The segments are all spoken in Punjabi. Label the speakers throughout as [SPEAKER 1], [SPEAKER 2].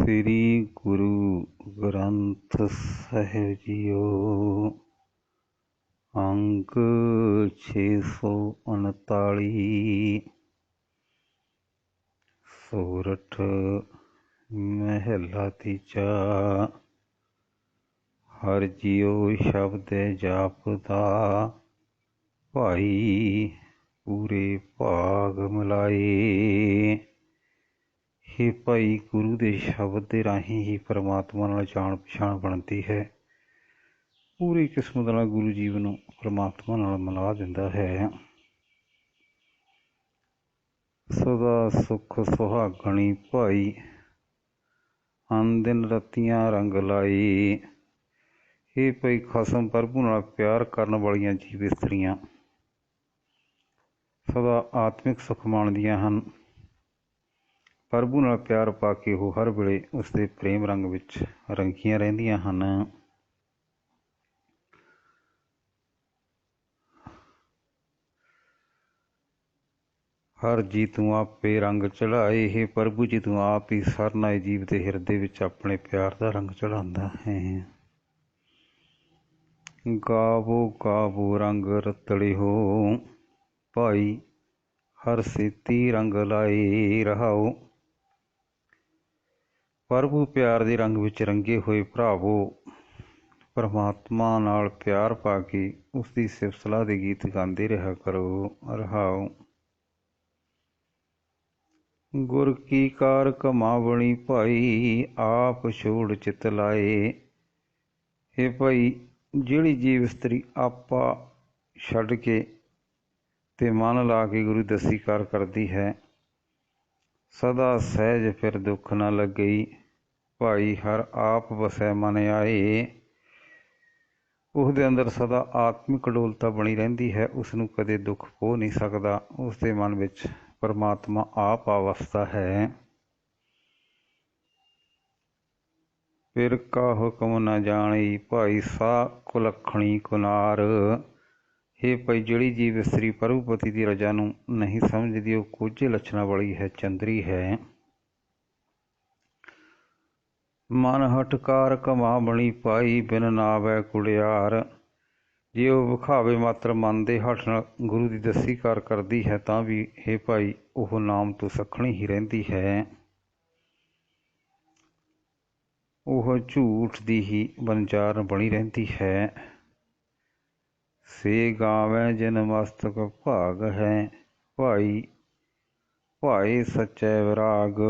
[SPEAKER 1] ਸ੍ਰੀ ਗੁਰੂ ਗ੍ਰੰਥ ਸਾਹਿਬ ਜੀਓ। ਅੰਕ 639 ਸੂਰਠ ਮਹਿਲਾ ਤੀਜਾ। ਹਰ ਜੀਓ ਸ਼ਬਦ ਜਾਪਦਾ। ਭਾਈ ਪੂਰੇ ਭਾਗ ਮਿਲਾਏ। ਹੀ ਭਾਈ ਗੁਰੂ ਦੇ ਸ਼ਬਦ ਦੇ ਰਾਹੀਂ ਹੀ ਪਰਮਾਤਮਾ ਨਾਲ ਜਾਣ ਪਛਾਣ ਬਣਦੀ ਹੈ। ਪੂਰੀ ਕਿਸਮਤ ਨਾਲ ਗੁਰੂ ਜੀਵ ਨੂੰ ਪਰਮਾਤਮਾ ਨਾਲ ਮਿਲਾ ਦਿੰਦਾ ਹੈ। ਸਦਾ ਸੁਖ ਸੁਹਾਗਣੀ ਭਾਈ ਦਿਨ ਰਤੀਆਂ ਰੰਗ ਲਾਈ। ਇਹ ਭਈ ਖਸਮ ਪ੍ਰਭੂ ਨਾਲ ਪਿਆਰ ਕਰਨ ਵਾਲੀਆਂ ਜੀਵ ਇਸਤਰੀਆਂ, ਸਦਾ ਆਤਮਿਕ ਸੁਖ ਮਾਣਦੀਆਂ ਹਨ। ਪ੍ਰਭੂ ਨਾਲ ਪਿਆਰ ਪਾ ਕੇ ਉਹ ਹਰ ਵੇਲੇ ਉਸ ਦੇ ਪ੍ਰੇਮ ਰੰਗ ਵਿੱਚ ਰੰਗੀਆਂ ਰਹਿੰਦੀਆਂ ਹਨ। ਹਰ ਜੀ ਤੂੰ ਆਪੇ ਰੰਗ ਚੜਾਏ ਹੈ, ਪ੍ਰਭੂ ਜੀ ਤੂੰ ਆਪ ਹੀ ਸਰਨਾਏ ਜੀਵ ਦੇ ਹਿਰਦੇ ਵਿੱਚ ਆਪਣੇ ਪਿਆਰ ਦਾ ਰੰਗ ਚੜਾਉਂਦਾ ਹੈ। ਗਾਵੋ ਗਾਵੋ ਰੰਗ ਰਤੜੇ ਹੋ ਭਾਈ ਹਰ ਸੇਤੀ ਰੰਗ ਲਾਏ ਰਹਾਓ। ਪ੍ਰਭੂ ਪਿਆਰ ਦੇ ਰੰਗ ਵਿੱਚ ਰੰਗੇ ਹੋਏ ਭਰਾਵੋ, ਪਰਮਾਤਮਾ ਨਾਲ ਪਿਆਰ ਪਾ ਕੇ ਉਸ ਦੀ ਸਿਫਤ ਦੇ ਗੀਤ ਗਾਉਂਦੇ ਰਿਹਾ ਕਰੋ, ਰਹਾਓ। ਗੁਰ ਕੀ ਕਾਰ ਕਮਾਵਣੀ ਭਾਈ, ਆਪ ਛੋੜ ਚਿਤ ਲਾਏ। ਇਹ ਭਾਈ, ਜਿਹੜੀ ਜੀਵ ਇਸਤਰੀ ਆਪਾ ਛੱਡ ਕੇ ਤੇ ਮਨ ਲਾ ਕੇ ਗੁਰੂ ਦਸੀ ਕਾਰ ਕਰਦੀ ਹੈ, ਸਦਾ ਸਹਿਜ ਫਿਰ ਦੁੱਖ ਨਾ ਲੱਗਈ। ਭਾਈ ਹਰ ਆਪ ਵਸੈ ਮਨ ਆਏ। ਉਸ ਦੇ ਅੰਦਰ ਸਦਾ ਆਤਮਿਕ ਡੋਲਤਾ ਬਣੀ ਰਹਿੰਦੀ ਹੈ ਉਸ ਨੂੰ ਕਦੇ ਦੁੱਖ ਹੋ ਨਹੀਂ ਸਕਦਾ। ਉਸ ਦੇ ਮਨ ਵਿੱਚ ਪਰਮਾਤਮਾ ਆਪ ਆਵਸਥਾ ਹੈ। ਫਿਰ ਕਾ ਹੁਕਮ ਨ ਜਾਣੀ ਭਾਈ ਸਾ ਕੁਲਖਣੀ ਕੁਨਾਰ। ਇਹ ਭਾਈ, ਜਿਹੜੀ ਜੀਵ ਇਸਤਰੀ ਪਰੂਪਤੀ ਦੀ ਰਜਾ ਨੂੰ ਨਹੀਂ ਸਮਝਦੀ, ਉਹ ਕੁਝ ਲੱਛਣਾਂ ਵਾਲੀ ਹੈ, ਚੰਦਰੀ ਹੈ। ਮਨ ਹਟਕਾਰ ਕਮਾ ਬਣੀ ਪਾਈ ਬਿਨ ਨਾਵੈ ਕੁੜਿਆਰ। ਜੇ ਉਹ ਵਿਖਾਵੇ ਮਾਤਰ ਮਨ ਦੇ ਹੱਠ ਨਾਲ ਗੁਰੂ ਦੀ ਦਸੀ ਕਾਰ ਕਰਦੀ ਹੈ, ਤਾਂ ਵੀ ਇਹ ਭਾਈ, ਉਹ ਨਾਮ ਤੋਂ ਸਖਣੀ ਹੀ ਰਹਿੰਦੀ ਹੈ। ਉਹ ਝੂਠ ਦੀ ਹੀ ਬੰਜਾਰ ਬਣੀ ਰਹਿੰਦੀ ਹੈ। ਸੇ ਗਾਵੇਂ ਜਿਨ ਮਸਤਕ ਭਾਗ ਹੈ। ਭਾਈ ਭਾਈ ਸੱਚੇ ਵਿਰਾਗ।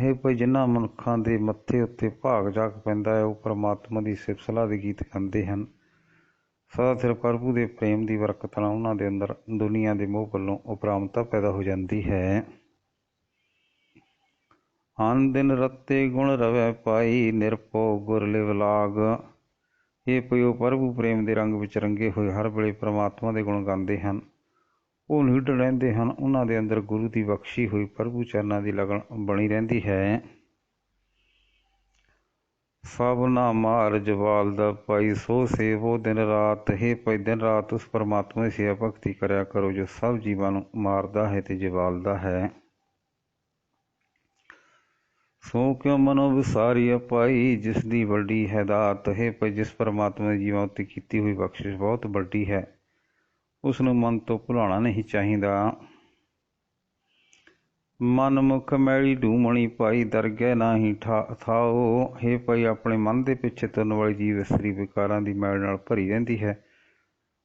[SPEAKER 1] ਇਹ ਭਾਈ, ਜਿਨ੍ਹਾਂ ਮਨੁੱਖਾਂ ਦੇ ਮੱਥੇ ਉੱਤੇ ਭਾਗ ਜਾਗ ਪੈਂਦਾ ਹੈ, ਉਹ ਪਰਮਾਤਮਾ ਦੀ ਸਿਫਤ ਸਲਾਹ ਦੇ ਗੀਤ ਗਾਉਂਦੇ ਹਨ। ਸਦਾ ਸਿਰ ਪ੍ਰਭੂ ਦੇ ਪ੍ਰੇਮ ਦੀ ਬਰਕਤ ਨਾਲ ਉਹਨਾਂ ਦੇ ਅੰਦਰ ਦੁਨੀਆ ਦੇ ਮੋਹ ਵੱਲੋਂ ਉਪਰਾਮਤਾ ਪੈਦਾ ਹੋ ਜਾਂਦੀ ਹੈ। ਹਨ ਦਿਨ ਰੱਤੇ ਗੁਣ ਰਵੈ ਪਾਈ ਨਿਰਪੋ ਗੁਰ ਲਿਵ ਲਾਗ। ਇਹ ਪਿਓ ਪ੍ਰਭੂ ਪ੍ਰੇਮ ਦੇ ਰੰਗ ਵਿੱਚ ਰੰਗੇ ਹੋਏ ਹਰ ਵੇਲੇ ਪ੍ਰਮਾਤਮਾ ਦੇ ਗੁਣ ਗਾਉਂਦੇ ਹਨ। ਉਹ ਨਿਡ ਰਹਿੰਦੇ ਹਨ। ਉਹਨਾਂ ਦੇ ਅੰਦਰ ਗੁਰੂ ਦੀ ਬਖਸ਼ੀ ਹੋਈ ਪ੍ਰਭੂ ਚਰਨਾਂ ਦੀ ਲਗਨ ਬਣੀ ਰਹਿੰਦੀ ਹੈ। ਸਭ ਨਾ ਮਾਰ ਜਵਾਲ ਦਾ ਪਾਈ ਸੋ ਸੇਵੋ ਦਿਨ ਰਾਤ, ਹੈ ਪਈ ਦਿਨ ਰਾਤ ਉਸ ਪਰਮਾਤਮਾ ਦੀ ਸੇਵਾ ਭਗਤੀ ਕਰਿਆ ਕਰੋ, ਜੋ ਸਭ ਜੀਵਾਂ ਨੂੰ ਮਾਰਦਾ ਹੈ ਤੇ ਜਵਾਲਦਾ ਹੈ। ਸੋ ਕਿਉ ਮਨੋ ਵਿਸਾਰੀ ਅਪਾਈ ਜਿਸ ਦੀ ਵੱਡੀ ਹੈ ਦਾਤ? ਹੈ ਪਰ ਜਿਸ ਪਰਮਾਤਮਾ ਦੇ ਜੀਵਾਂ ਉੱਤੇ ਕੀਤੀ ਹੋਈ ਬਖਸ਼ਿਸ਼ ਬਹੁਤ ਵੱਡੀ ਹੈ। ਉਸ ਨੂੰ ਮਨ ਤੋਂ ਭੁਲਾਉਣਾ ਨਹੀਂ ਚਾਹੀਦਾ। ਮਨ ਮੁਖ ਮੈਲੀ ਢੂਮਣੀ ਪਾਈ ਦਰਗਹਿ ਨਾਹੀ ਥਾਓ। ਹੈ ਭਾਈ, ਆਪਣੇ ਮਨ ਦੇ ਪਿੱਛੇ ਤੁਰਨ ਵਾਲੀ ਜੀਵ ਇਸਤਰੀ ਵਿਕਾਰਾਂ ਦੀ ਮੈਲ ਨਾਲ ਭਰੀ ਰਹਿੰਦੀ ਹੈ।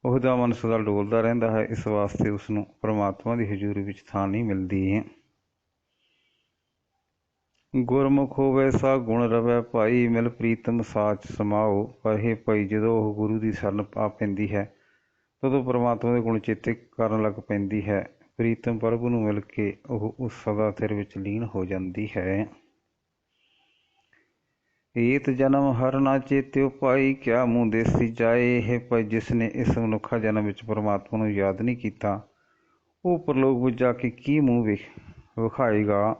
[SPEAKER 1] ਉਹਦਾ ਮਨ ਸਦਾ ਡੋਲਦਾ ਰਹਿੰਦਾ ਹੈ। ਇਸ ਵਾਸਤੇ ਉਸ ਨੂੰ ਪਰਮਾਤਮਾ ਦੀ ਹਜ਼ੂਰੀ ਵਿੱਚ ਥਾਂ ਨਹੀਂ ਮਿਲਦੀ। ਗੁਰਮੁਖ ਹੋਵੇ ਸਾ ਗੁਣ ਰਵੈ ਭਾਈ, ਮਿਲ ਪ੍ਰੀਤਮ ਸਾਚ ਸਮਾਓ। ਪਰ ਇਹ ਭਾਈ, ਜਦੋਂ ਉਹ ਗੁਰੂ ਦੀ ਸ਼ਰਨ ਪਾ ਪੈਂਦੀ ਹੈ ਤਦੋਂ ਪਰਮਾਤਮਾ ਦੇ ਗੁਣ ਚੇਤੇ ਕਰਨ ਲੱਗ ਪੈਂਦੀ ਹੈ। ਪ੍ਰੀਤਮ ਪ੍ਰਭੂ ਨੂੰ ਮਿਲ ਕੇ ਉਹ ਉਸ ਸਦਾ ਸਿਰ ਵਿੱਚ ਲੀਨ ਹੋ ਜਾਂਦੀ ਹੈ। ਏਤ ਜਨਮ ਹਰ ਨਾ ਚੇਤਿਓ ਭਾਈ ਕਿਆ ਮੂੰਹ ਦੇਸੀ ਜਾਏ ਇਹ ਭਾਈ ਜਿਸ ਨੇ ਇਸ ਮਨੁੱਖਾ ਜਨਮ ਵਿੱਚ ਪਰਮਾਤਮਾ ਨੂੰ ਯਾਦ ਨਹੀਂ ਕੀਤਾ, ਉਹ ਪਰਲੋਕ ਵਿੱਚ ਜਾ ਕੇ ਕੀ ਮੂੰਹ ਵਿਖਾਏਗਾ?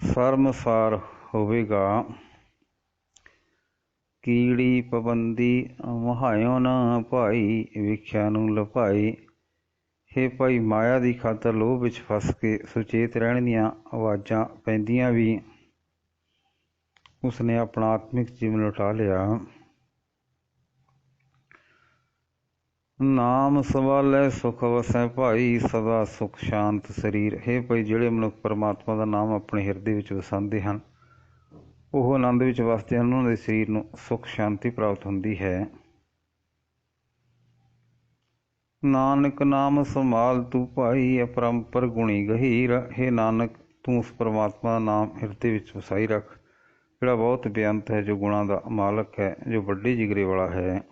[SPEAKER 1] ਸਰਮਸਾਰ ਹੋਵੇਗਾ। ਕੀੜੀ ਪਾਬੰਦੀ ਮਹਾਇਓ ਨਾ ਭਾਈ, ਵੇਖਿਆ ਨੂੰ ਲਪਾਈ ਹੇ ਭਾਈ, ਮਾਇਆ ਦੀ ਖਾਤਰ ਲੋਭ ਵਿੱਚ ਫਸ ਕੇ ਸੁਚੇਤ ਰਹਿਣ ਦੀਆਂ ਆਵਾਜ਼ਾਂ ਪੈਂਦੀਆਂ ਵੀ। ਉਸਨੇ ਆਪਣਾ ਆਤਮਿਕ ਜੀਵਨ ਲੁਟਾ ਲਿਆ। ਨਾਮ ਸਵਾਲੇ ਸੁਖ ਵਸੈ ਭਾਈ, ਸਦਾ ਸੁਖ ਸ਼ਾਂਤ ਸਰੀਰ। ਹੈ ਭਾਈ, ਜਿਹੜੇ ਮਨੁੱਖ ਪਰਮਾਤਮਾ ਦਾ ਨਾਮ ਆਪਣੇ ਹਿਰਦੇ ਵਿੱਚ ਵਸਾਉਂਦੇ ਹਨ ਉਹ ਆਨੰਦ ਵਿੱਚ ਵਸਦੇ ਹਨ, ਉਹਨਾਂ ਦੇ ਸਰੀਰ ਨੂੰ ਸੁਖ, ਸ਼ਾਂਤੀ ਪ੍ਰਾਪਤ ਹੁੰਦੀ ਹੈ। ਨਾਨਕ ਨਾਮ ਸੰਭਾਲ ਤੂੰ ਭਾਈ, ਅਪਰੰਪਰ ਗੁਣੀ ਗਹੀਰ। ਹੈ ਨਾਨਕ, ਤੂੰ ਉਸ ਪਰਮਾਤਮਾ ਦਾ ਨਾਮ ਹਿਰਦੇ ਵਿੱਚ ਵਸਾਈ ਰੱਖ। ਜਿਹੜਾ ਬਹੁਤ ਬੇਅੰਤ ਹੈ, ਜੋ ਗੁਣਾਂ ਦਾ ਮਾਲਕ ਹੈ, ਜੋ ਵੱਡੇ ਜਿਗਰੇ ਵਾਲਾ ਹੈ।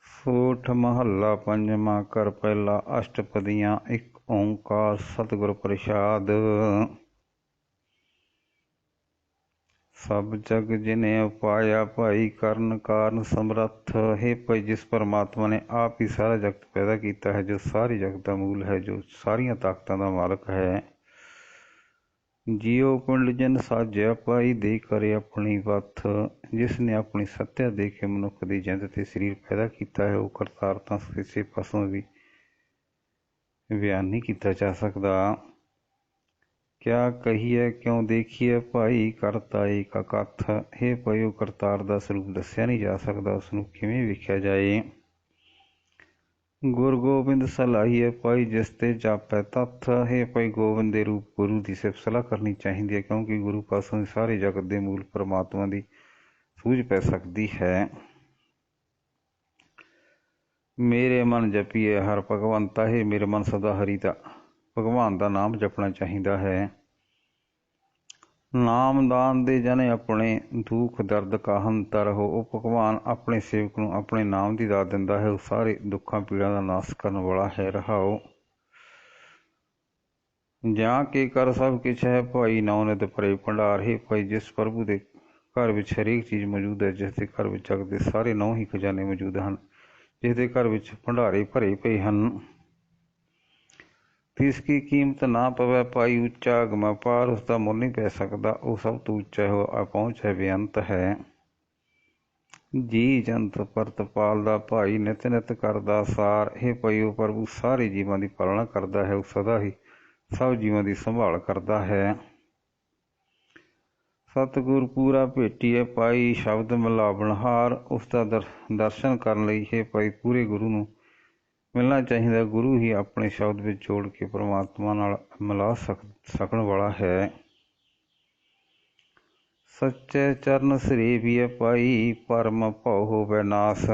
[SPEAKER 1] ਸੋਠ ਮਹੱਲਾ ਪੰਜਵਾਂ, ਕਰ ਪਹਿਲਾ ਅਸ਼ਟਪਦੀਆਂ, ਇੱਕ ਓੰਕਾਰ ਸਤਿਗੁਰ ਪ੍ਰਸਾਦ। ਸਭ ਜਗ ਜਿਨੇ ਉਪਾਇਆ, ਭਾਈ ਕਰਨ ਕਾਰਨ ਸਮਰੱਥ ਹੈ ਭਾਈ, ਜਿਸ ਪਰਮਾਤਮਾ ਨੇ ਆਪ ਹੀ ਸਾਰਾ ਜਗਤ ਪੈਦਾ ਕੀਤਾ ਹੈ, ਜੋ ਸਾਰੀ ਜਗਤ ਦਾ ਮੂਲ ਹੈ, ਜੋ ਸਾਰੀਆਂ ਤਾਕਤਾਂ ਦਾ ਮਾਲਕ ਹੈ। ਜੀਉ ਪਿੰਡ ਜਨ ਸਾਜਿਆ ਪਾਈ ਦੇ ਕਰੇ ਆਪਣੀ ਵਥ। ਜਿਸ ਨੇ ਆਪਣੀ ਸੱਤਿਆ ਦੇ ਕੇ ਮਨੁੱਖ ਦੀ ਜਿੰਦ ਤੇ ਸਰੀਰ ਪੈਦਾ ਕੀਤਾ ਹੈ, ਉਹ ਕਰਤਾਰ ਤਾਂ ਕਿਸੇ ਪਾਸੋਂ ਵੀ ਬਿਆਨ ਨਹੀਂ ਕੀਤਾ ਜਾ ਸਕਦਾ। ਕਿਆ ਕਹੀਏ ਕਿਉਂ ਦੇਖੀਏ ਭਾਈ ਕਰਤਾ ਏਕ ਕਥ ਹੈ ਭਇਓ ਕਰਤਾਰ ਦਾ ਸਰੂਪ ਦੱਸਿਆ ਨਹੀਂ ਜਾ ਸਕਦਾ ਉਸ ਨੂੰ ਕਿਵੇਂ ਵੇਖਿਆ ਜਾਏ। ਗੁਰ ਗੋਬਿੰਦ ਸਲਾਹੀਏ ਭਾਈ ਜਿਸ ਤੇ ਜਾਪੈ ਤਥ। ਹੈ ਭਾਈ ਗੋਬਿੰਦ ਦੇ ਰੂਪ ਗੁਰੂ ਦੀ ਸਿਫਤ ਸਲਾਹ ਕਰਨੀ ਚਾਹੀਦੀ ਹੈ ਕਿਉਂਕਿ ਗੁਰੂ ਪਾਸੋਂ ਸਾਰੇ ਜਗਤ ਦੇ ਮੂਲ ਪਰਮਾਤਮਾ ਦੀ ਸੂਝ ਪੈ ਸਕਦੀ ਹੈ। ਮੇਰੇ ਮਨ ਜਪੀਏ ਹਰ ਭਗਵੰਤਾ, ਹੈ ਮੇਰੇ ਮਨ ਸਦਾ ਹਰੀ ਦਾ ਭਗਵਾਨ ਦਾ ਨਾਮ ਜਪਣਾ ਚਾਹੀਦਾ ਹੈ। ਨਾਮਦਾਨ ਦੇ ਜਨੇ ਆਪਣੇ ਦੁੱਖ, ਦਰਦ, ਕਾਹਨ ਹੰਤਰ ਹੋ ਉਹ ਭਗਵਾਨ ਆਪਣੇ ਸੇਵਕ ਨੂੰ ਆਪਣੇ ਨਾਮ ਦੀ ਦਾਤ ਦਿੰਦਾ ਹੈ। ਉਹ ਸਾਰੇ ਦੁੱਖਾਂ, ਪੀੜਾਂ ਦਾ ਨਾਸ਼ ਕਰਨ ਵਾਲਾ ਹੈ। ਰਹਾਓ। ਜਾਂ ਕੇ ਕਰ ਸਭ ਕਿਛ ਹੈ? ਭਾਈ ਨਾਉ ਨਿਤ ਭਰੇ ਭੰਡਾਰ, ਹੀ ਭਾਈ ਜਿਸ ਪ੍ਰਭੂ ਦੇ ਘਰ ਵਿੱਚ ਹਰੇਕ ਚੀਜ਼ ਮੌਜੂਦ ਹੈ, ਜਿਸ ਦੇ ਘਰ ਵਿੱਚ ਜਗ ਦੇ ਸਾਰੇ ਨੌ ਹੀ ਖਜ਼ਾਨੇ ਮੌਜੂਦ ਹਨ, ਜਿਸ ਦੇ ਘਰ ਵਿੱਚ ਭੰਡਾਰੇ ਭਰੇ ਪਏ ਹਨ। ਤਿਸ ਕੀ ਕੀਮਤ ਨਾ ਪਵੇ ਪਾਈ ਉੱਚਾ ਅਗਮ ਪਾਰ ਉਸ ਦਾ ਮੁੱਲ ਨਹੀਂ ਪੈ ਸਕਦਾ। ਉਹ ਸਭ ਤੋਂ ਉੱਚਾ ਹੋ ਆ ਪਹੁੰਚ ਹੈ, ਬੇਅੰਤ ਹੈ। ਜੀ ਜੰਤ ਪਰਤਪਾਲ ਦਾ ਭਾਈ ਨਿਤ ਨਿਤ ਕਰਦਾ ਸਾਰ। ਇਹ ਪਈਓ ਪ੍ਰਭੂ, ਸਾਰੇ ਜੀਵਾਂ ਦੀ ਪਾਲਣਾ ਕਰਦਾ ਹੈ, ਉਹ ਸਦਾ ਹੀ ਸਭ ਜੀਵਾਂ ਦੀ ਸੰਭਾਲ ਕਰਦਾ ਹੈ। ਸਤਿਗੁਰ ਪੂਰਾ ਭੇਟੀਏ ਪਾਈ ਸ਼ਬਦ ਮਿਲਾਵਣਹਾਰ। ਉਸ ਦਾ ਦਰਸ਼ਨ ਕਰਨ ਲਈ ਇਹ ਭਾਈ, ਪੂਰੇ ਗੁਰੂ ਨੂੰ ਮਿਲਣਾ ਚਾਹੀਦਾ, ਗੁਰੂ ਹੀ ਆਪਣੇ ਸ਼ਬਦ ਵਿੱਚ ਜੋੜ ਕੇ ਪਰਮਾਤਮਾ ਨਾਲ ਮਿਲਾ ਸਕਣ ਵਾਲਾ ਹੈ। ਸੱਚੇ ਚਰਨ ਸਰੀਬੀਏ ਪਾਈ ਪਰਮ ਭਉ ਹੋਵੇ ਨਾਸ।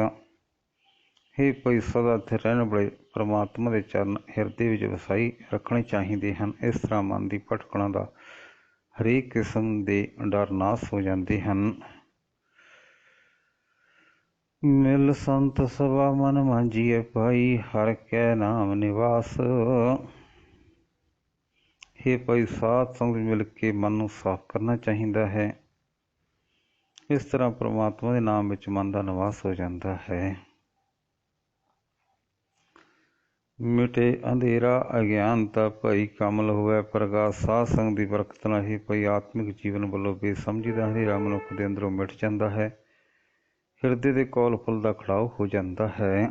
[SPEAKER 1] हे ਭਾਈ, ਸਦਾ ਤੇ ਰਹਿਣ ਵਾਲੇ ਪਰਮਾਤਮਾ ਦੇ ਚਰਨ ਹਿਰਦੇ ਵਿੱਚ ਵਸਾਈ ਰੱਖਣੇ ਚਾਹੀਦੇ ਹਨ। ਇਸ ਤਰ੍ਹਾਂ ਮਨ ਦੀ ਭਟਕਣਾ ਦਾ ਹਰੇਕ ਕਿਸਮ ਦੇ ਡਰ ਨਾਸ ਹੋ ਜਾਂਦੇ ਹਨ। ਮਿਲ ਸੰਤ ਸਭਾ ਮਨ ਮਾਂਜੀਏ ਭਾਈ, ਹਰ ਕੈ ਨਾਮ ਨਿਵਾਸ। हे ਭਾਈ, ਸਾਧ ਸੰਗ ਮਿਲ ਕੇ ਮਨ ਨੂੰ ਸਾਫ਼ ਕਰਨਾ ਚਾਹੀਦਾ ਹੈ। ਇਸ ਤਰ੍ਹਾਂ ਪ੍ਰਮਾਤਮਾ ਦੇ ਨਾਮ ਵਿੱਚ ਮਨ ਦਾ ਨਿਵਾਸ ਹੋ ਜਾਂਦਾ ਹੈ। ਮਿਟੇ ਅੰਧੇਰਾ ਅਗਿਆਨਤਾ ਭਈ ਕਮਲ ਹੋਵੇ ਪ੍ਰਗਾਸ। ਸਾਧ ਸੰਗ ਦੀ ਬਰਕਤ ਨਾਲ ਹੀ ਭਈ ਆਤਮਿਕ ਜੀਵਨ ਵੱਲੋਂ ਬੇਸਮਝੀ ਦਾ ਹਨੇਰਾ ਮਨੁੱਖ ਦੇ ਅੰਦਰੋਂ ਮਿਟ ਜਾਂਦਾ ਹੈ। ਹਿਰਦੇ ਦੇ ਕੋਲ ਫੁੱਲ ਦਾ ਖੜਾਓ ਹੋ ਜਾਂਦਾ ਹੈ।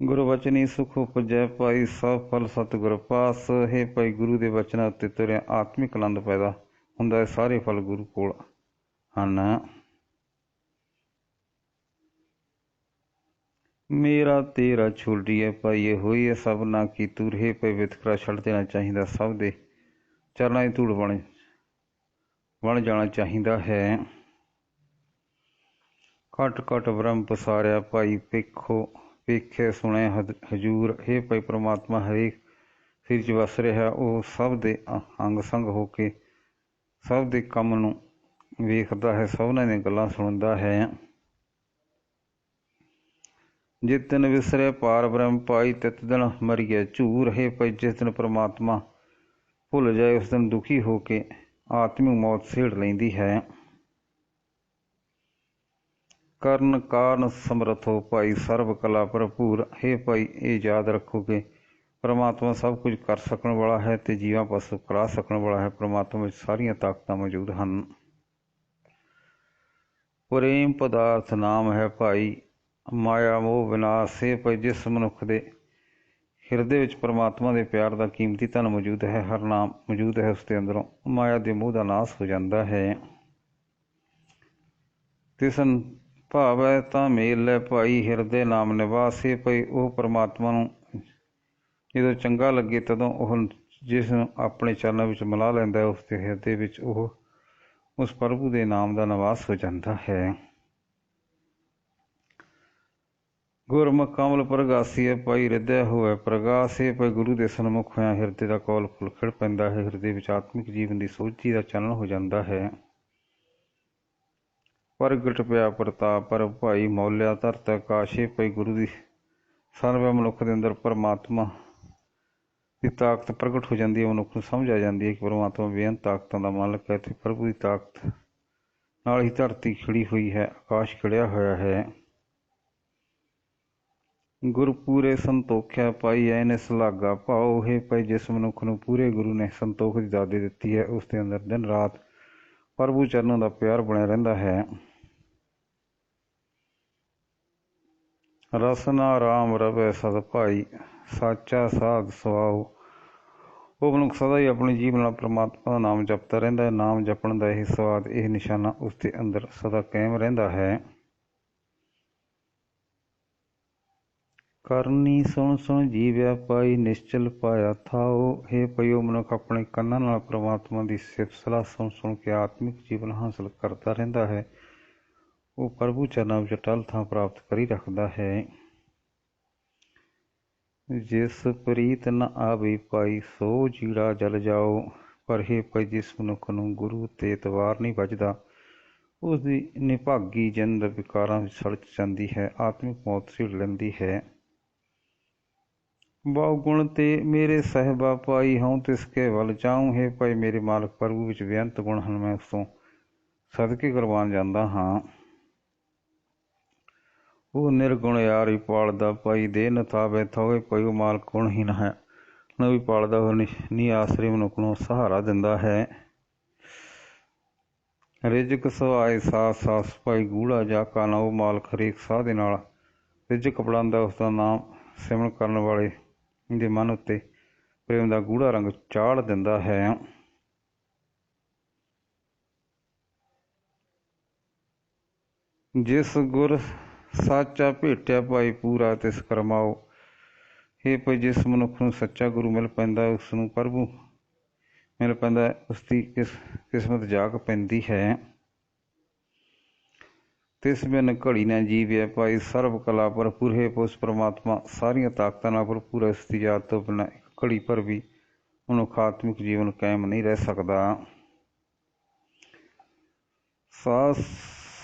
[SPEAKER 1] ਗੁਰੂ ਵਚਨੀ ਸੁਖ ਉਪਜੈ ਪਾਈ ਸਭ ਫਲ ਸਤਿਗੁਰ ਪਾਸ। ਹੈ ਭਾਈ ਗੁਰੂ ਦੇ ਵਚਨਾਂ ਉੱਤੇ ਤੁਰਿਆ ਆਤਮਿਕ ਆਨੰਦ ਪੈਦਾ ਹੁੰਦਾ ਹੈ ਸਾਰੇ ਫਲ ਗੁਰੂ ਕੋਲ ਹਨ। ਮੇਰਾ ਤੇਰਾ ਛੁਲਰੀਏ ਪਾਈਏ ਹੋਈ ਹੈ ਸਭਨਾ ਕੀ ਤੁਰੇ ਪਏ ਵਿਤਕਰਾ ਛੱਡ ਦੇਣਾ ਚਾਹੀਦਾ ਸਭ ਦੇ। ਚਰਨਾਂ ਦੀ ਧੂੜ ਬਣੇ ਬਣ ਜਾਣਾ ਚਾਹੀਦਾ ਹੈ। ਘਟ ਘਟ ਬ੍ਰਹਮ ਪਸਾਰਿਆ ਭਾਈ ਪੇਖੋ ਵੇਖੇ ਸੁਣੇ ਹਜੂਰ, ਹੈ ਭਾਈ ਪ੍ਰਮਾਤਮਾ, ਹਰੇਕ ਸਿਰ 'ਚ ਵਸ ਰਿਹਾ, ਉਹ ਸਭ ਦੇ ਅੰਗ ਸੰਗ ਹੋ ਕੇ ਸਭ ਦੇ ਕੰਮ ਨੂੰ ਵੇਖਦਾ ਹੈ, ਸਭਨਾਂ ਦੀਆਂ ਗੱਲਾਂ ਸੁਣਦਾ ਹੈ। ਜਿਸ ਦਿਨ ਵਿਸਰੇ ਪਾਰ ਬ੍ਰਹਮ ਪਾਈ ਤਿਤ ਦਿਨ ਮਰੀਏ ਝੂਰ, ਹੈ ਭਾਈ ਜਿਸ ਦਿਨ ਪ੍ਰਮਾਤਮਾ ਭੁੱਲ ਜਾਏ, ਉਸ ਦਿਨ ਦੁਖੀ ਹੋ ਕੇ ਆਤਮਿਕ ਮੌਤ ਸੇੜ ਲੈਂਦੀ ਹੈ। ਕਰਨ ਕਾਰਨ ਸਮਰਥ ਭਾਈ ਸਰਬ ਕਲਾ ਭਰਪੂਰ। ਹੈ ਭਾਈ, ਇਹ ਯਾਦ ਰੱਖੋ ਕਿ ਪਰਮਾਤਮਾ ਸਭ ਕੁਝ ਕਰ ਸਕਣ ਵਾਲਾ ਹੈ ਤੇ ਜੀਵਾਂ ਪਾਸੋਂ ਕਰਾ ਸਕਣ ਵਾਲਾ ਹੈ। ਪਰਮਾਤਮਾ ਵਿੱਚ ਸਾਰੀਆਂ ਤਾਕਤਾਂ ਮੌਜੂਦ ਹਨ। ਪ੍ਰੇਮ ਪਦਾਰਥ ਨਾਮ ਹੈ ਭਾਈ। ਮਾਇਆ ਮੋਹ ਵਿਨਾਸ਼, ਹੈ ਭਾਈ, ਜਿਸ ਮਨੁੱਖ ਦੇ ਹਿਰਦੇ ਵਿੱਚ ਪਰਮਾਤਮਾ ਦੇ ਪਿਆਰ ਦਾ ਕੀਮਤੀ ਧਨ ਮੌਜੂਦ ਹੈ, ਹਰ ਨਾਮ ਮੌਜੂਦ ਹੈ ਉਸ ਦੇ ਅੰਦਰੋਂ ਮਾਇਆ ਦੇ ਮੋਹ ਦਾ ਨਾਸ਼ ਹੋ ਜਾਂਦਾ ਹੈ। ਤਿਸਨ, ਭਾਵ ਹੈ ਤਾਂ ਮੇਲ ਲੈ ਭਾਈ, ਹਿਰਦੇ ਨਾਮ ਨਿਵਾਸੇ ਭਈ ਉਹ ਪਰਮਾਤਮਾ ਨੂੰ ਜਦੋਂ ਚੰਗਾ ਲੱਗੇ ਤਦੋਂ ਉਹ ਜਿਸ ਨੂੰ ਆਪਣੇ ਚਰਨਾਂ ਵਿੱਚ ਮਿਲਾ ਲੈਂਦਾ ਹੈ ਉਸ ਦੇ ਹਿਰਦੇ ਵਿੱਚ ਉਹ, ਉਸ ਪ੍ਰਭੂ ਦੇ ਨਾਮ ਦਾ ਨਿਵਾਸ ਹੋ ਜਾਂਦਾ ਹੈ। ਗੁਰਮੁਖ ਕਮਲ ਪ੍ਰਗਾਸੀਏ ਪਾਈ ਰਿਦਿਆ ਹੋਵੇ ਪ੍ਰਗਾਸੇ ਪਈ ਗੁਰੂ ਦੇ ਸਨਮੁਖ ਹੋਇਆ ਹਿਰਦੇ ਦਾ ਕੋਲ ਫੁੱਲ ਖਿੜ ਪੈਂਦਾ ਹੈ, ਹਿਰਦੇ ਵਿੱਚ ਆਤਮਿਕ ਜੀਵਨ ਦੀ ਸੋਝੀ ਦਾ ਚਾਨਣ ਹੋ ਜਾਂਦਾ ਹੈ। ਪ੍ਰਗਟ ਪਿਆ ਪ੍ਰਤਾਪ, ਪਰ ਭਾਈ ਮੌਲਿਆ ਧਰਤ ਕਾਸ਼ੇ ਪਈ ਗੁਰੂ ਦੀ ਸਰਵ ਮਨੁੱਖ ਦੇ ਅੰਦਰ ਪਰਮਾਤਮਾ ਦੀ ਤਾਕਤ ਪ੍ਰਗਟ ਹੋ ਜਾਂਦੀ ਹੈ, ਮਨੁੱਖ ਨੂੰ ਸਮਝ ਆ ਜਾਂਦੀ ਹੈ ਕਿ ਪਰਮਾਤਮਾ ਬੇਅੰਤ ਤਾਕਤਾਂ ਦਾ ਮਾਲਕ ਹੈ ਤੇ ਪ੍ਰਭੂ ਦੀ ਤਾਕਤ ਨਾਲ ਹੀ ਧਰਤੀ ਖਿੜੀ ਹੋਈ ਹੈ, ਆਕਾਸ਼ ਖਿੜਿਆ ਹੋਇਆ ਹੈ। ਗੁਰ ਪੂਰੇ ਸੰਤੋਖਿਆ ਪਾਈ ਐ ਨੇ ਸੁਲਾਗਾ ਭਾਉ ਹੈ ਪਈ ਜਿਸ ਮਨੁੱਖ ਨੂੰ ਪੂਰੇ ਗੁਰੂ ਨੇ ਸੰਤੋਖ ਦੀ ਦਾਦੇ ਦਿੱਤੀ ਹੈ, ਉਸ ਦੇ ਅੰਦਰ ਦਿਨ ਰਾਤ ਪ੍ਰਭੂ ਚਰਨਾਂ ਦਾ ਪਿਆਰ ਬਣਿਆ ਰਹਿੰਦਾ ਹੈ। ਰਸਨਾ ਰਾਮ ਰਵੇ ਸਦ ਭਾਈ, ਸਾਚਾ ਸਾਧ ਸਵਾਉ ਉਹ ਮਨੁੱਖ ਸਦਾ ਹੀ ਆਪਣੇ ਜੀਵਨ ਨਾਲ ਪ੍ਰਮਾਤਮਾ ਦਾ ਨਾਮ ਜਪਦਾ ਰਹਿੰਦਾ ਹੈ, ਨਾਮ ਜਪਣ ਦਾ ਇਹ ਸਵਾਦ, ਇਹ ਨਿਸ਼ਾਨਾ ਉਸ ਦੇ ਅੰਦਰ ਸਦਾ ਕਾਇਮ ਰਹਿੰਦਾ ਹੈ। ਕਰਨੀ ਸੁਣ ਸੁਣ ਜੀਵਿਆ ਪਾਈ ਨਿਸ਼ਚਲ ਪਾਇਆ ਥਾਓ। ਹੈ ਪਇਓ ਮਨੁੱਖ ਆਪਣੇ ਕੰਨਾਂ ਨਾਲ ਪ੍ਰਮਾਤਮਾ ਦੀ ਸਿਫਤ ਸਲਾਹ ਸੁਣ ਸੁਣ ਕੇ ਆਤਮਿਕ ਜੀਵਨ ਹਾਸਲ ਕਰਦਾ ਰਹਿੰਦਾ ਹੈ। ਉਹ ਪ੍ਰਭੂ ਚਰਨਾਂ ਵਿੱਚ ਟਲ ਥਾਂ ਪ੍ਰਾਪਤ ਕਰੀ ਰੱਖਦਾ ਹੈ। ਜਿਸ ਪ੍ਰੀਤ ਨ ਆਵੇ ਪਾਈ, ਸੋ ਜੀੜਾ ਜਲ ਜਾਓ। ਪਰ ਹੈ ਪਈ ਜਿਸ ਮਨੁੱਖ ਨੂੰ ਗੁਰੂ ਤੇ ਇਤਵਾਰ ਨਹੀਂ ਵੱਜਦਾ, ਉਸ ਦੀ ਨਿਭਾਗੀ ਜਿੰਦ ਵਿਕਾਰਾਂ ਵਿੱਚ ਸੜਚ ਜਾਂਦੀ ਹੈ, ਆਤਮਿਕ ਮੌਤ ਛਿੜ ਲੈਂਦੀ ਹੈ। ਬਹੁ ਗੁਣ ਤੇ ਮੇਰੇ ਸਹਿਬਾ ਪਾਈ ਹਉ ਤਿਸ ਵੱਲ ਚਾਹੂੰ ਹੈ ਭਾਈ ਮੇਰੇ ਮਾਲਕ, ਪ੍ਰਭੂ ਵਿੱਚ ਬੇਅੰਤ ਗੁਣ ਹਨ, ਮੈਂ ਉਸ ਤੋਂ ਸਦਕੇ ਕੁਰਬਾਨ ਜਾਂਦਾ ਹਾਂ। ਉਹ ਨਿਰਗੁਣ ਯਾਰੀ ਪਾਲਦਾ, ਭਾਈ ਦੇ ਨਥਾਵੇ ਥੋਏ ਭਾਈ ਮਾਲਕ ਗੁਣਹੀਨ ਹੈ ਨਾ ਵੀ ਪਾਲਦਾ ਉਹ ਨੀ ਆਸਰੇ ਮਨੁੱਖ ਨੂੰ ਸਹਾਰਾ ਦਿੰਦਾ ਹੈ। ਰਿਜਕ ਸਵਾਏ ਸਾਸ ਸਾਸ, ਭਾਈ ਗੂੜਾ ਜਾ ਕਾ ਨਾ ਉਹ ਮਾਲਕ ਹਰੇਕ ਸਾਹ ਦੇ ਨਾਲ ਰਿਜਕ ਪੜਾਉਂਦਾ ਉਸ ਦਾ ਨਾਮ ਸਿਮਰਨ ਕਰਨ ਵਾਲੇ ਦੇ ਮਨ ਉੱਤੇ ਪ੍ਰੇਮ ਦਾ ਗੂੜਾ ਰੰਗ ਚਾੜ ਦਿੰਦਾ ਹੈ। ਜਿਸ ਗੁਰ ਸਾਚਾ ਭੇਟਿਆ ਭਾਈ ਪੂਰਾ, ਤਿਸ ਕਰਮਾਓ। ਇਹ ਭਈ ਜਿਸ ਮਨੁੱਖ ਨੂੰ ਸੱਚਾ ਗੁਰੂ ਮਿਲ ਪੈਂਦਾ, ਉਸ ਨੂੰ ਪ੍ਰਭੂ ਮਿਲ ਪੈਂਦਾ, ਉਸ ਦੀ ਕਿਸ ਕਿਸਮਤ ਜਾਗ ਪੈਂਦੀ ਹੈ। ਤਿਸ ਬਿਨ ਘੜੀ ਨਾ ਜੀਵਿਆ ਭਾਈ ਸਰਬ ਕਲਾ ਭਰਪੂਰ ਹੈ ਉਸ ਪ੍ਰਮਾਤਮਾ ਸਾਰੀਆਂ ਤਾਕਤਾਂ ਨਾਲ ਭਰਪੂਰ ਇਸ ਦੀ ਯਾਦ ਤੋਂ ਬਿਨਾਂ ਘੜੀ ਪਰ ਵੀ ਮਨੁੱਖ ਆਤਮਿਕ ਜੀਵਨ ਕਾਇਮ ਨਹੀਂ ਰਹਿ ਸਕਦਾ। ਸਾਸ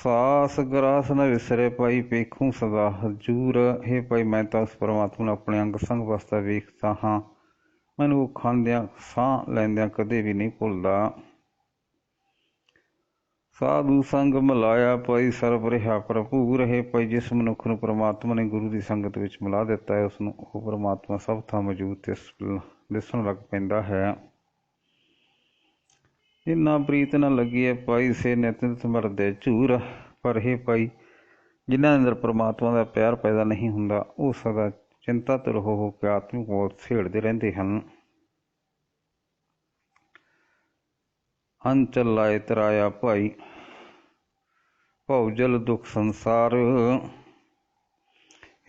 [SPEAKER 1] ਸਾਸ ਗਰਾਸ ਨ ਵਿਸਰੇ ਭਾਈ ਵੇਖੂੰ ਸਦਾ। ਹਜੂਰ ਹੈ ਭਾਈ, ਮੈਂ ਤਾਂ ਉਸ ਪਰਮਾਤਮਾ ਨੂੰ ਆਪਣੇ ਅੰਗ ਸੰਗ ਵਸਤਾ ਵੇਖਦਾ ਹਾਂ। ਮੈਨੂੰ ਉਹ ਖਾਂਦਿਆਂ, ਸਾਹ ਲੈਂਦਿਆਂ ਕਦੇ ਵੀ ਨਹੀਂ ਭੁੱਲਦਾ। ਸਾਧੂ ਸੰਗ ਮਿਲਾਇਆ ਭਾਈ ਸਰਬ ਰਿਹਾ ਭਰਪੂਰ ਹੈ ਭਾਈ ਜਿਸ ਮਨੁੱਖ ਨੂੰ ਪ੍ਰਮਾਤਮਾ ਨੇ ਗੁਰੂ ਦੀ ਸੰਗਤ ਵਿੱਚ ਮਿਲਾ ਦਿੱਤਾ ਹੈ ਉਸ ਨੂੰ ਉਹ ਪ੍ਰਮਾਤਮਾ ਸਭ ਥਾਂ ਮੌਜੂਦ ਤੇ ਦਿਸਣ ਲੱਗ ਪੈਂਦਾ ਹੈ। ਜਿੰਨਾ ਪ੍ਰੀਤ ਨਾ ਲੱਗੀ ਹੈ ਭਾਈ ਸੇ ਨਿਤ ਨਿਤ ਝੂਰ, ਪਰ ਹੈ ਭਾਈ ਜਿਨ੍ਹਾਂ ਅੰਦਰ ਪ੍ਰਮਾਤਮਾ ਦਾ ਪਿਆਰ ਪੈਦਾ ਨਹੀਂ ਹੁੰਦਾ, ਉਹ ਸਦਾ ਚਿੰਤਾ ਤੁਰ ਹੋ ਹੋ ਕੇ ਆਤਮਿਕ ਮੌਤ ਛੇੜਦੇ ਰਹਿੰਦੇ ਹਨ। ਅੰਚਲ ਲਾਇ ਤਰਾਇਆ ਭਾਈ ਭਉਜਲ ਦੁਖ ਸੰਸਾਰ।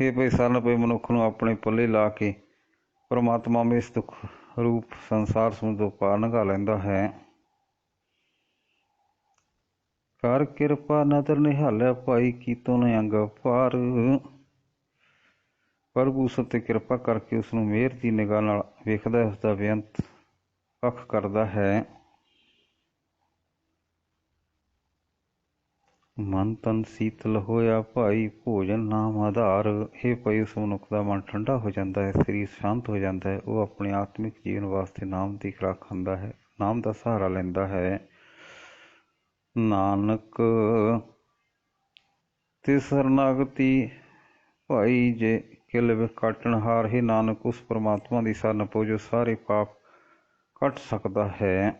[SPEAKER 1] ਇਹ ਭਈ ਸਰਨ ਪਈ ਮਨੁੱਖ ਨੂੰ ਆਪਣੇ ਪੱਲੇ ਲਾ ਕੇ ਪਰਮਾਤਮਾ ਵਿੱਚ ਇਸ ਦੁੱਖ ਰੂਪ ਸੰਸਾਰ ਸਮੁੰਦਰ ਪਾਰ ਲੰਘਾ ਲੈਂਦਾ ਹੈ। ਕਰ ਕਿਰਪਾ ਨਦਰ ਨਿਹਾਲਿਆ ਭਾਈ ਕੀਤੋਂ ਨੇ ਅੰਗ ਪਾਰ ਪ੍ਰਭੂ ਉਸ ਕਿਰਪਾ ਕਰਕੇ ਉਸ ਨੂੰ ਮਿਹਰ ਦੀ ਨਿਗਾਹ ਨਾਲ ਵੇਖਦਾ ਉਸ ਦਾ ਬੇਅੰਤ ਪੱਖ ਕਰਦਾ ਹੈ। ਮਨ ਤਨ ਸੀਤਲ ਹੋਇਆ ਭਾਈ, ਭੋਜਨ ਨਾਮ ਆਧਾਰ। ਇਹ ਪਈ ਉਸ ਮਨੁੱਖ ਦਾ ਮਨ ਠੰਡਾ ਹੋ ਜਾਂਦਾ ਹੈ, ਸਰੀਰ ਸ਼ਾਂਤ ਹੋ ਜਾਂਦਾ ਹੈ। ਉਹ ਆਪਣੇ ਆਤਮਿਕ ਜੀਵਨ ਵਾਸਤੇ ਨਾਮ ਦੀ ਖੁਰਾਕ ਖਾਂਦਾ ਹੈ, ਨਾਮ ਦਾ ਸਹਾਰਾ ਲੈਂਦਾ ਹੈ। ਨਾਨਕ ਤੇ ਸਰਨਾਗਤੀ ਭਾਈ ਜੇ ਕਿਲ ਵਿੱਚ ਹਾਰ, ਹੀ ਨਾਨਕ, ਉਸ ਪਰਮਾਤਮਾ ਦੀ ਸਰਨ ਪੋ ਜੋ ਸਾਰੇ ਪਾਪ ਕੱਟ ਸਕਦਾ ਹੈ।